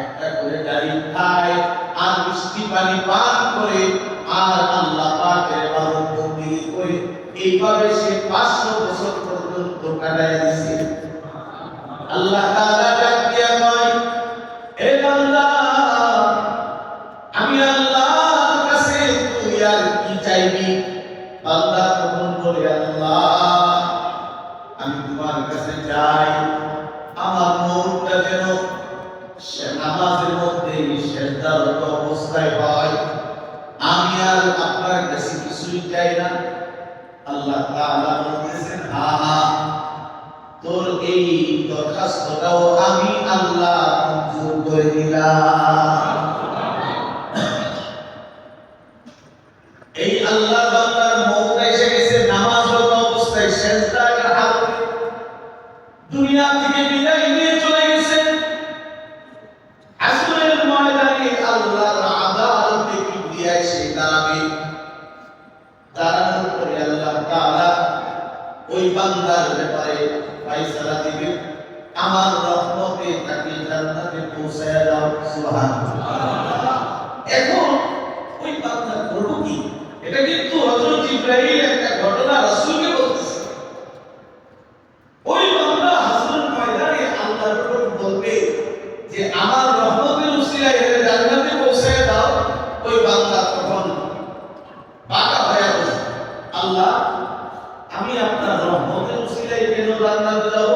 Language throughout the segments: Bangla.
একটা করে ডালিম খায়, আর মিষ্টি পানি পান করে, আর আল্লাহ পাকের ইবাদত বন্দেগী করে এইভাবে সে 500 বছর পর্যন্ত কাটায় দিছে। আল্লাহ তাআলা আর আপনার কাছে কিছুই চাই না। আল্লাহ তাআলা বলতেছেন, হা হা, তোর এই দরখাস্তটাও আমি আল্লাহ মঞ্জুর করে দিলাম। বান্দার ব্যাপারে ফয়সালা দিবে। আমার রহমতে তাকে জান্নাতে পৌঁছায় দাও, সুবহানাল্লাহ। এখন ওই বান্দা করব কি? এটা কিন্তু হযরত ইব্রাহিম একটা ঘটনা রাসূলকে বলতেছে ওই বান্দা হাসরের ময়দানে আল্লাহর উপর বলবে যে আমার রহমতের উসিলায় এর জান্নাতে পৌঁছায় দাও ওই বান্দা তখন বাঁকা হয়ে বসে আল্লাহ আমি আপনার রহমতের উসিলায় কেন জান্নাতে যাব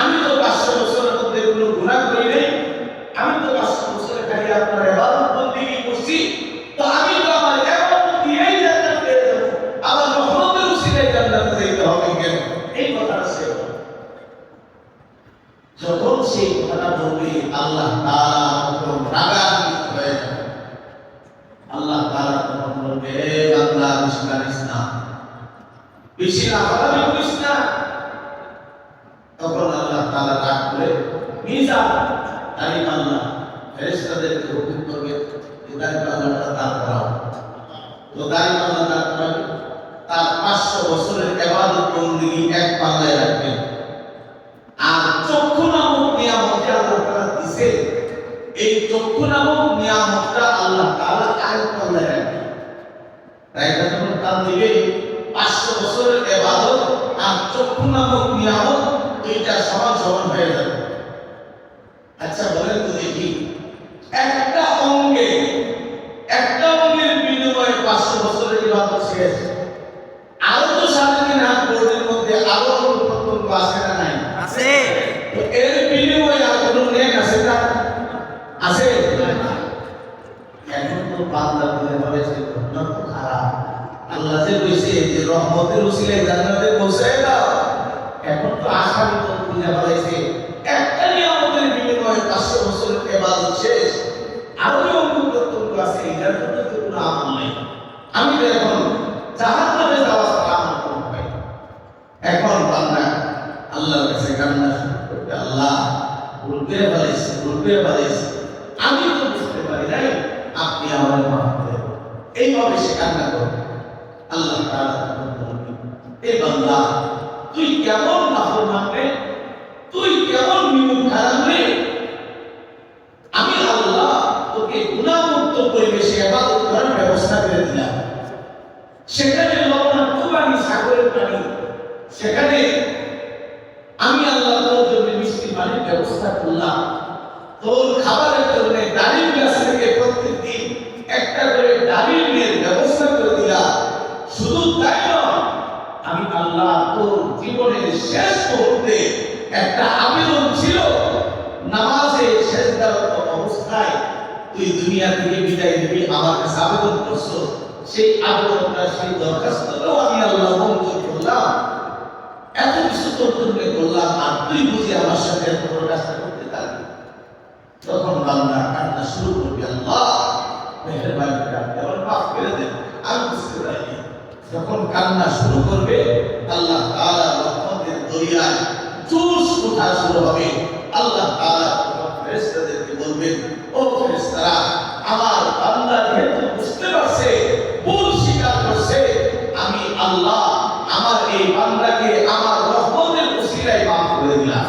আমি তো 500 বছরের মধ্যে কোনো গুনাহ করি নাই আমি তো 500 বছরে খালি আপনার ইবাদত বন্দেগী করছি তো আমি তো আমার ইবাদত দিয়েই জান্নাত পেয়ে যাব আমার রহমতের উসিলায় জান্নাতে যেতে হবে কেন এই কথাটা সে বলে। যখন সেই কথাটা বলবে আল্লাহ তাআলা তখন রাগান্বিত হয়ে যাবে আল্লাহ তাআলা তখন বলবে "এ বান্দা বেশি কারিস না বেশি লাফালাফি করিস না তখন আল্লাহ তাআলা রাগ করে মিজান তাই আল্লাহ ফেরেশতাদেরকে হুকুম করবে যে তাই আল্লাহটা তার করাও তো দান তার পাঁচশো বছরের এবাদত বন্দী এক আছে না নাই। আছে। তো এর বিনিময়ে আর কোনো নেক আছে না আছে? এখন তো বান্দা বলে বলে যে ঘটনা তো খারাপ আল্লাহ যে কইছে যে রহমতের উসিলায় জান্নাতে পৌঁছায় দাও। এখন তো আসামি তো বুঝা বলেছে একটা নিয়ামতের বিনিময়ে 500 বছরের ইবাদত শেষ আরও যে অঙ্গ প্রত্যঙ্গ আছে এটার জন্য তো কোনো আমল নাই আমি তো এখন জাহান্নামে যাওয়া ছাড়া আমার কোনো উপায় নেই। এখন বান্দা আল্লাহর কাছে কান্না শুরু করবে আল্লাহ ভুল করে ফেলেছি ভুল আমি তো বুঝতে পারি নাই আপনি আমার মাফ করে এইভাবে সে কান্না করবে আল্লাহ তাআলা এই বান্দা, তুই কেমন নাফরমান রে তুই কেমন বিমুখ খারাপ রে আমি আল্লাহ তোকে গুণামুক্ত পরিবেশে ইবাদত করার ব্যবস্থা করে দিলাম সেখানে লবণাক্ত পানি সাগরের পানি সেখানে আমি আল্লাহ তোর জন্য মিষ্টি পানির ব্যবস্থা করলাম তোর খাবারের জন্য ডালিম গাছ থেকে প্রত্যেকদিন একটা করে ডালিমের ব্যবস্থা করে দিলাম শুধু তাই নয় আমি আল্লাহ তোর জীবনের শেষ মুহূর্তে একটা আবেদন ছিল, নামাজে শেষদারত অবস্থায় তুই দুনিয়া থেকে বিদায় নিবি, আমার কাছে আবেদন করছ। সেই আবেদনটা সেই দরখাস্তটাও আমি আল্লাহ মঞ্জুর করলাম। এত কিছু তোর জন্য করলাম, আর তুই বুঝি আমার সাথে এত বড় কাজটা করতে থাকবি তখন বান্দা কান্না শুরু করবে, আল্লাহ, মেহরবানি করে আপনি আমার মাফ করে দেন, আমি বুঝতে পারিনি। যখন কান্না শুরু করবে, আল্লাহ তাআলা রহমতের দরিয়ায় শুরু হবে। আল্লাহ তাআলা ফেরেশতাদেরকে বলবেন ও ফেরেশতারা আমার বান্দা যেহেতু বুঝতে পারছে ভুল স্বীকার করছে আমি আল্লাহ আমার এই বান্দাকে আমার রহমতের উসিলায় মাফ করে দিলাম।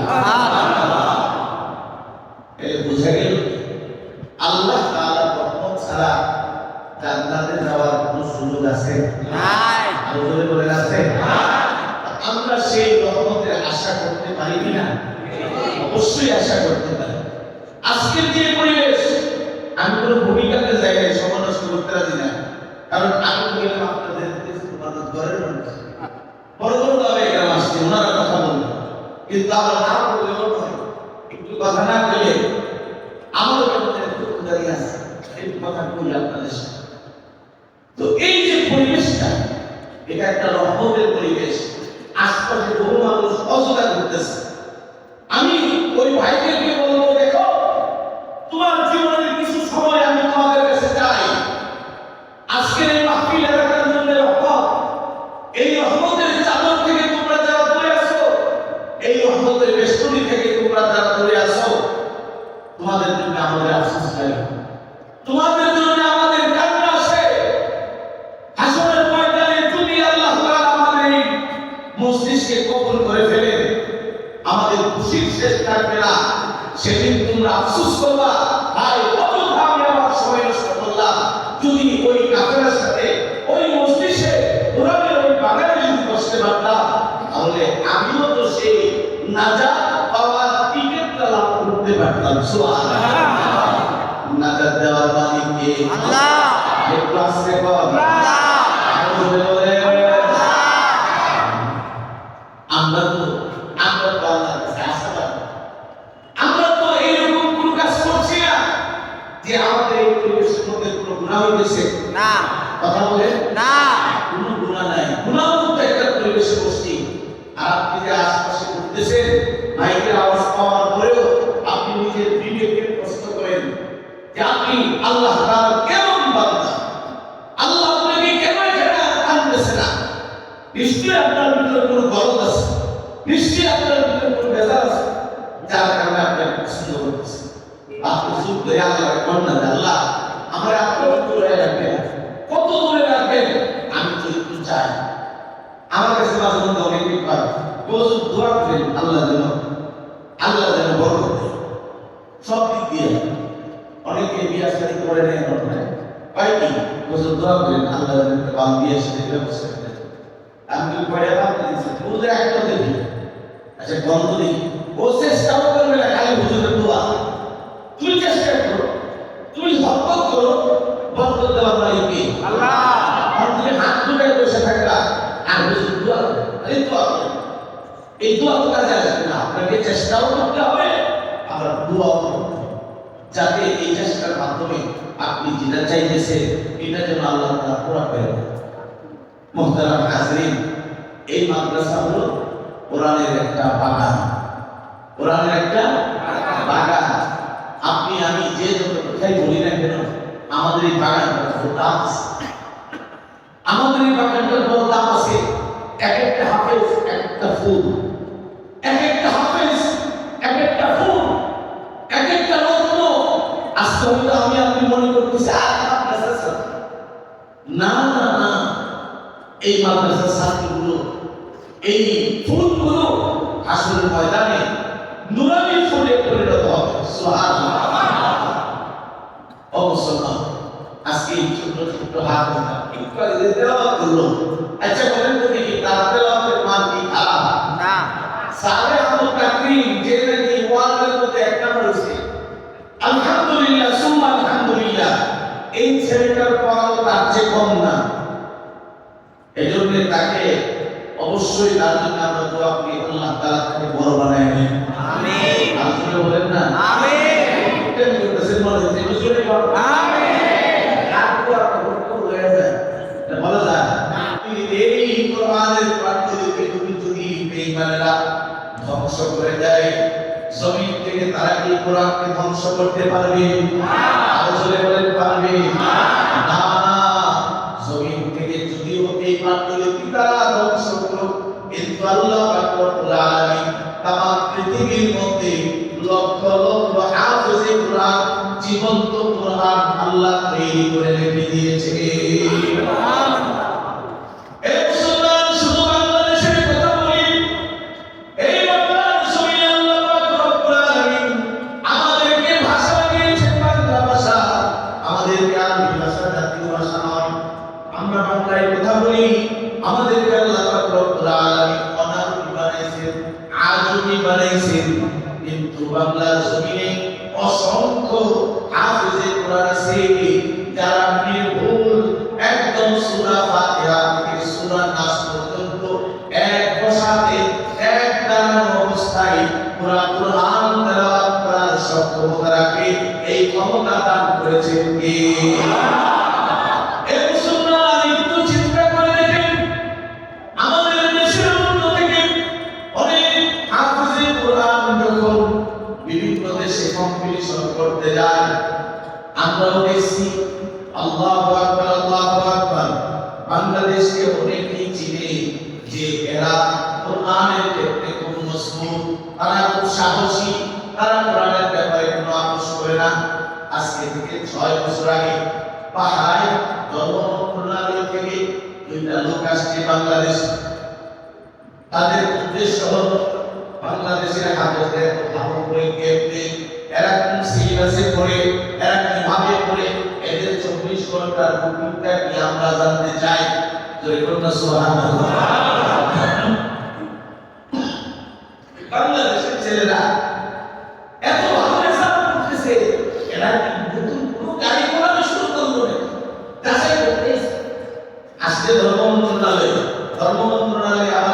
গেল আল্লাহ তাআলা রহমত ছাড়া জান্নাতে যাওয়ার কোনো সুযোগ আছে? নাই। আরও বলেন আছে আমরা সেই রহমতের আশা করতে পারি কিনা অবশ্যই আশা করতে পারি। আজকের যে পরিবেশ, আমি কোনো ভূমিকাতে জায়গায় সমালোচ করতে রাজি না, কারণ আমি গেলাম আপনাদের ঘরের মানুষ। বড় বড় দাবে এখানে আসছে ওনারা কথা বলবে কিন্তু আমরা না বললে নয় একটু কথা না বলে আমাদের মধ্যে একটু দাঁড়িয়ে আছে একটু কথা বলি আপনাদের সাথে তো এই যে পরিবেশটা এটা একটা রহমতের পরিবেশ আশপাশে বহু মানুষ অজগা করতেছে আমি ওই ভাইদেরকে বলব দেখো তোমার জীবনের কিছু সময় আমি তোমাদের কাছে চাই আজকের এই মাহফিল এলাকার জন্য রহমত এই রহমতের চাদর থেকে তোমরা যারা দূরে আসো এই রহমতের বেষ্টনী থেকে তোমরা যারা দূরে আসো তোমাদের জন্য আমাদের আফসোস চাই তোমাদের জন্য আমাদের কান্না আসে হাসরের ময়দানে যদি আল্লাহ তাআলা আমাদের এই মস্তিষ্কে কবুল করে ফেলেন আমাদের খুশির শেষ থাকবে না সেদিন তোমরা আফসোস করবা হায় অযথা আমি আমার সময় নষ্ট করলাম যদি ওই কাফেরের সাথে ওই মস্তিষ্কে কোরআনের ওই বাগানে যদি বসতে পারতাম তাহলে আমিও তো সেই নাজাত পাওয়ার টিকিটটা লাভ করতে পারতাম নাজাত দেওয়ার মালিক কে? আল্লাহ। একটু আসতে আমরা তো আল্লাহর কাছে আশাবাদী। আমরা তো এইরকম কোনো কাজ করছি না যে আমাদের এই পরিবেশের মধ্যে কোনো গুণা হইতেছে না কথা বলে না কোনো গুণা নাই গুণামুক্ত একটা পরিবেশে বসছি আর আপনি যে আশপাশে ঘুরতেছেন মাইকের আওয়াজ পাওয়ার পরেও আপনি নিজের বিবেকের প্রশ্ন করেন যে আপনি আল্লাহ কেমন বান্দা? আল্লাহ আপনাকে কেন এখানে আনতেছে না? নিশ্চয়ই আপনার ভিতরে কোনো গরজ আছে। নিশ্চয়ই আপনার ভিতরে কোনো বেজার আছে। যার কারণে আপনি পছন্দ করতেছেন। আপনি চুপ করে আল্লাহকে কন্যা আল্লাহ, আমার আপনার দূরে রাখবেন, কত দূরে রাখবেন? আমি তো একটু চাই। আমার কাছে মাঝে মধ্যে অনেক দোয়া করেন, আল্লাহ যেন বড় করতে সব দিক দিয়ে অনেকে করে নেয় নয় হয় কি প্রচুর দোয়া করেন আল্লাহ বাম বিয়ে শাদীর ব্যবস্থা করে আমি কি পড়ে ভাবতে দিচ্ছি বুঝে একটা দেখি আচ্ছা বন্ধ দেখি ও চেষ্টাও করবে না খালি হুজুরের দোয়া। তুমি চেষ্টা করো তুমি হক করো বন্ধ দেওয়ার মালিক কে আল্লাহ! আর তুমি হাত তুলে বসে থাকবা আর বসে দোয়া এই দোয়া এই দোয়া তো কাজে আসবে না আপনাকে চেষ্টাও করতে হবে আবার দোয়াও যাতে এই চেষ্টার মাধ্যমে আপনি যেটা চাইতেছে এটা যেন আল্লাহ তাআলা পুরা দেন। মোহতারাম হাজরিন এই মাদ্রাসা হলো কোরআনের একটা বাগান। কোরআনের একটা বাগান। আপনি, আমি যে যত কথাই বলি না কেন, আমাদের এই বাগানটা আমাদের এই বাগানটার বড় দাম আছে। এক একটা হাফেজ, এক একটা ফুল এক একটা হাফেজ এক একটা ফুল এক একটা রত্ন হয়তো আমি আপনি মনে করতেছি আর মাদ্রাসা না না না এই মাদ্রাসার ছাত্রগুলো এই ফুলগুলো আসলে ময়দানে নুরানি ফুলে পরিণত হবে। ও মুসলমান আজকে এই ছোট ছোট হাত একটু আগে যে তেলাওয়াত করল আচ্ছা বলেন তো দেখি তার মান কি? খারাপ না। সালে আব্দুল তাকরিম যে নাকি ওয়ার্ল্ডের মধ্যে এক নাম্বার হয়েছে আলহামদুলিল্লাহ সুম্মা আলহামদুলিল্লাহ এই ছেলেটার পড়াও তার চেয়ে কম না। এই জন্য তাকে অবশ্যই তার জন্য আমরা দোয়া করি আল্লাহ তাআলা তাকে বড় বানায় নেন আমিন। আসলে বলেন না। আমিন। এটা কি করতেছেন হচ্ছে একটু আমিন। কার দোয়া কবুল কবুল হয়ে যায়। এটা বলা যায়। এই কোরআনের প্রার্থীদেরকে তুমি যদি বেঈমানেরা ধ্বংস করে দেয় জমিন থেকে তারা কি কোরআনকে ধ্বংস করতে পারবে? আরও জোরে বলেন পারবে? না না জমিন থেকে যদিও এই প্রার্থীদেরকে তারা ধ্বংস করুক কিন্তু আল্লাহ পাক রব্বুল আলামিন তামাম পৃথিবীর মধ্যে লক্ষ লক্ষ হাফেজে কোরআন জীবন্ত কোরআন আল্লাহ তৈরি করে রেখে দিয়েছে। এই ক্ষমতা দান করেছেন কে? থেকে দুইটা লোক আসছে বাংলাদেশ তাদের উদ্দেশ্য হল বাংলাদেশের হাফেজদের ভালো করে কেমনে এরা কোন সিলেবাসে পড়ে, এরা কীভাবে পড়ে, এদের চব্বিশ ঘণ্টার রুটিনটা কি আমরা জানতে চাই? বাংলাদেশের ছেলেরা এত ভালো করতেছে, এরা কি নতুন কোনো গাড়ি ঘোড়া শুরু করল না যাচাই করতে আসলে ধর্ম মন্ত্রণালয় ধর্ম মন্ত্রণালয় আবার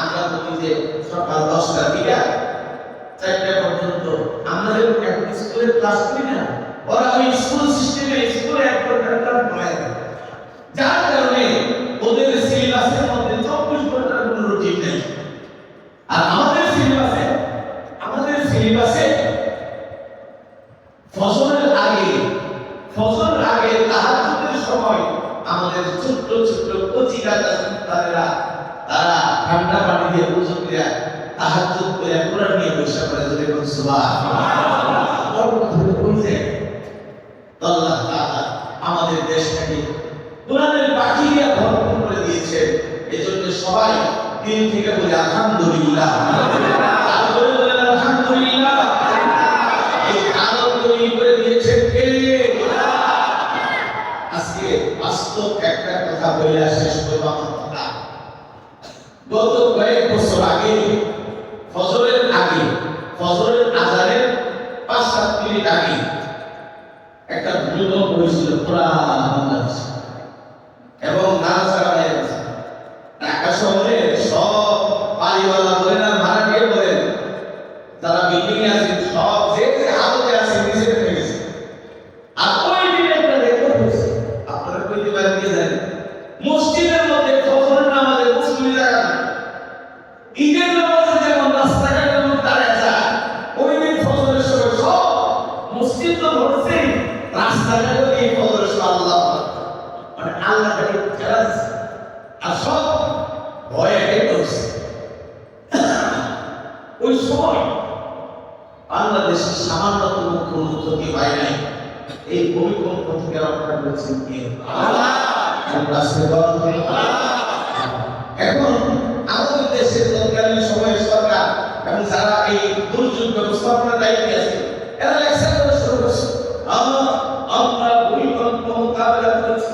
আমরা বলি যে সকাল দশটা থেকে চারটা পর্যন্ত। আমরা একটা স্কুলের ক্লাস করি না, ওরা ওই স্কুল সিস্টেমে স্কুলে এক ঘণ্টা পড়ায় যার কারণে ওদের সিলেবাসের মধ্যে চব্বিশ ঘণ্টার কোনো রুটিন নেই আর আমাদের সিলেবাসে আমাদের সিলেবাসে ফসলের আগে ফসলের আগে তাহাজ্জুদের সময় আমাদের ছোট্ট ছোট্ট কচি গাছা সন্তানেরা তারা ঠান্ডা পানি দিয়ে উজু করে তাহাজ্জুদ করে কোরআন নিয়ে বসে পড়ে যদি কোন সুবহানাল্লাহ কইছে আল্লাহ তাআলা আমাদের দেশটাকে কোরআনের পাখি দিয়ে ভরপুর করে দিয়েছে। এজন্য সবাই দিন থেকে বলি, আলহামদুলিল্লাহ। একটা পাঁচ সাত আগে একটা ভূমিকম্প হয়েছিল পুরা বাংলাদেশ। এবং হয়ে গেছে ঢাকা শহরে সব বাড়িওয়ালা বলেন আর ভাড়াটিয়া বলেন যারা বিল্ডিং এ আছেন সব যে যে হালতে আছে নিচে নেমে গেছে আর ওই দিন একটা রেকর্ড হয়েছে আপনারা কইতে পারেন কি জানেন মসজিদের মধ্যে ফজরের নামাজে মুসলিম জায়গা না ঈদের নামাজে যেমন রাস্তাঘাটের মধ্যে দাঁড়ায় যায় ওই দিন ফজরের সময় সব মসজিদ তো ভরছেই রাস্তাঘাটে এই ফজরের সময় আল্লাহ আকবার। মানে আল্লাহ কাছে খেলা দিচ্ছে। আর সব ভয়ে হেঁটে করছে ওই সময় বাংলাদেশের কোনো হয় এই ভূমিকম্প থেকে রক্ষা করেছেন কে এখন আমাদের দেশের তৎকালীন সময় সরকার এবং যারা এই দুর্যোগ ব্যবস্থাপনার দায়িত্বে আছে এরা আমরা ভূমিকম্প মোকাবেলা করেছি।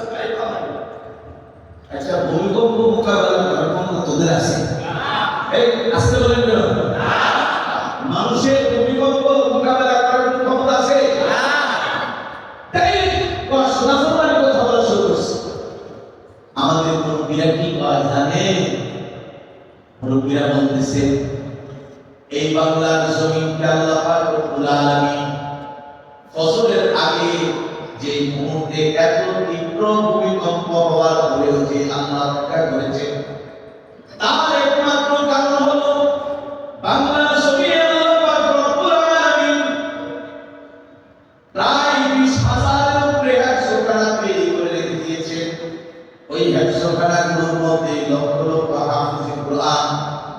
আচ্ছা ভূমিকম্প মোকাবেলা করার ক্ষমতা তোদের আছে এই আসতে বলেন কেন মানুষের ভূমিকম্প মোকাবেলা করার কোনো ক্ষমতা আছে তাই শোনাশোনার কথা বলা শুরু করছে আমাদের মুরব্বীরা কি কয় জানে। মুরব্বীরা বলতেছে, এই বাংলার জমিনকে আল্লাহ পাক রব্বুল আলামিন ফসলের আগে যে মুহূর্তে এত তীব্র ভূমিকম্প হওয়ার পরেও যে আল্লাহ রক্ষা করেছেন, তার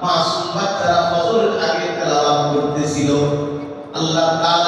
মাসুম তারা ফজরের আগে তেলাওয়াত করতেছিল। আল্লাহ তাআলা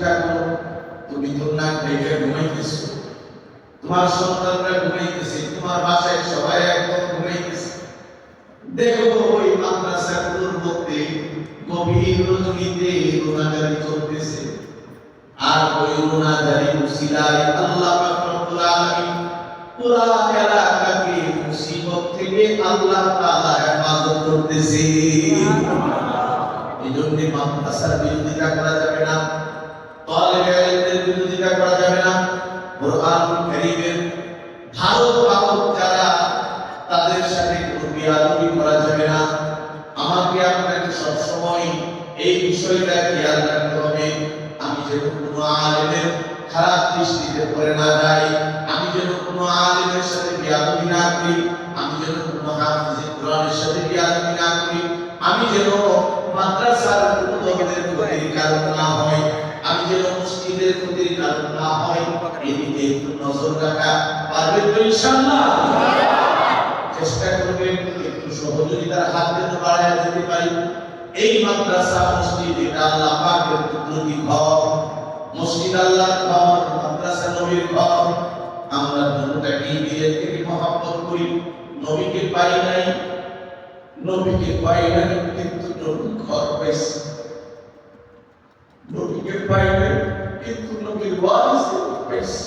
চিন্তা করো তুমি না খাইয়া ঘুমাইতেছো। তোমার সন্তানরা ঘুমাইতেছে তোমার বাসায় সবাই একদম ঘুমাইতেছে। দেখো ওই মাদ্রাসাগুলোর মধ্যে গভীর রজনীতে রোনাজারি চলতেছে। আর ওই রোনাজারি উসিলায় আল্লাহ রব্বুল আলামিন পুরা এলাকাকে মুসিবত থেকে আল্লাহ তাআলা হেফাজত করতেছে। এই জন্য মাদ্রাসার বিরোধিতা করা যাবে না। তালেবে ইলমের তাদের সাথে কোনো বিয়াদবি করা যাবে না আমাকে আপনাকে সবসময় এই বিষয়টা খেয়াল রাখতে হবে আমি যেন কোনো আলেমের খারাপ দৃষ্টিতে পড়ে না যাই আমি যেন কোনো আলেমের সাথে বিয়াদবি না করি, আমি যেন কোনো হাফিজে কোরআনের সাথে না করি, আমি যেন মাদ্রাসার কোনো ধরনের কারণ না হয় আমি যেন মসজিদের ক্ষতির না হয় এদিকে একটু নজর রাখা পারবেন তো ইনশাআল্লাহ? চেষ্টা করবেন একটু সহযোগিতার হাত যেন বাড়ায় দিতে পারি। এই মাদ্রাসা মসজিদ, এটা আল্লাহ পাকের কুদরতি ঘর। মসজিদ আল্লাহর ঘর, মাদ্রাসা নবীর ঘর। আমরা দুটাকে দিলের থেকে মহব্বত করি। নবীকে পাই নাই, নবীকে পাই নাই, কিন্তু নবীর ঘর পাইছি পাই কিন্তু নবীর ওয়ারিস পাইছি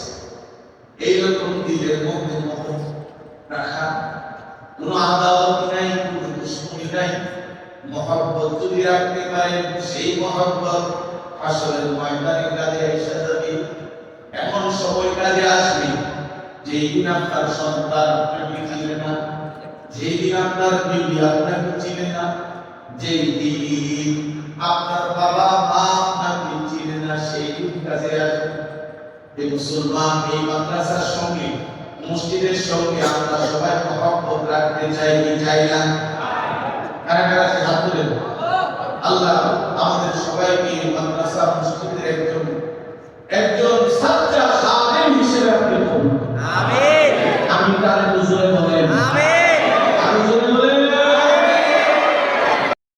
এইরকম দিলের মধ্যে মহব্বত রাখা। কোনো আদালত নাই, কোনো দুশ্মনী নাই। মহব্বত যদি রাখতে পারেন, সেই মহব্বত আসলে ময়দানে কাজে এসে যাবে। এমন সময় কাজে আসবে, যেই দিন আপনার সন্তান আপনাকে চিনে না, যেই দিন আপনার বিবি আপনাকে চিনে না, যেই আপনার বাবা, মা আপনাকে সেই কাজে আসবে মুসলমান এই মাদ্রাসার সঙ্গে, মসজিদের সঙ্গে আমরা সবাই রাখতে চাই চাই না? কারা কারা সে হাত তুলে আল্লাহ আমাদের সবাইকে মাদ্রাসা, মসজিদের একজন একজন